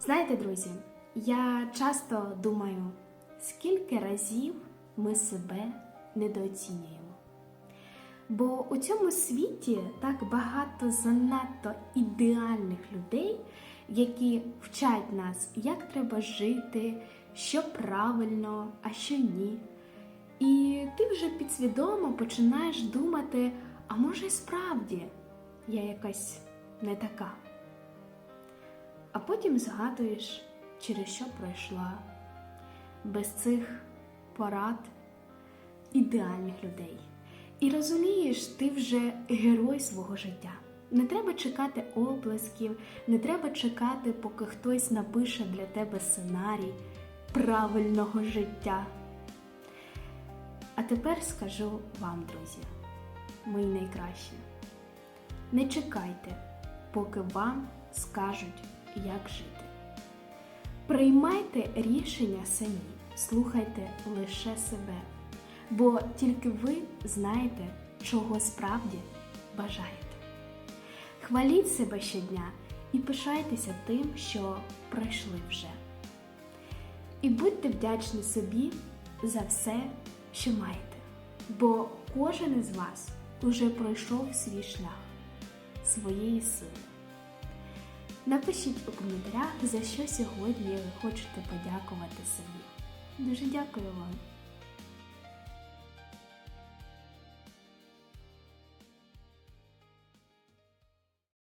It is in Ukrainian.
Знаєте, друзі, я часто думаю, скільки разів ми себе недооцінюємо. Бо у цьому світі так багато занадто ідеальних людей, які вчать нас, як треба жити, що правильно, а що ні. І ти вже підсвідомо починаєш думати, а може справді я якась не така. Потім згадуєш, через що пройшла без цих порад ідеальних людей. І розумієш, ти вже герой свого життя. Не треба чекати оплесків, не треба чекати, поки хтось напише для тебе сценарій правильного життя. А тепер скажу вам, друзі, мої найкращі. Не чекайте, поки вам скажуть, як жити. Приймайте рішення самі, слухайте лише себе, бо тільки ви знаєте, чого справді бажаєте. Хваліть себе щодня і пишайтеся тим, що пройшли вже. І будьте вдячні собі за все, що маєте, бо кожен із вас уже пройшов свій шлях своєї сили. Напишіть у коментарях, за що сьогодні ви хочете подякувати собі. Дуже дякую вам!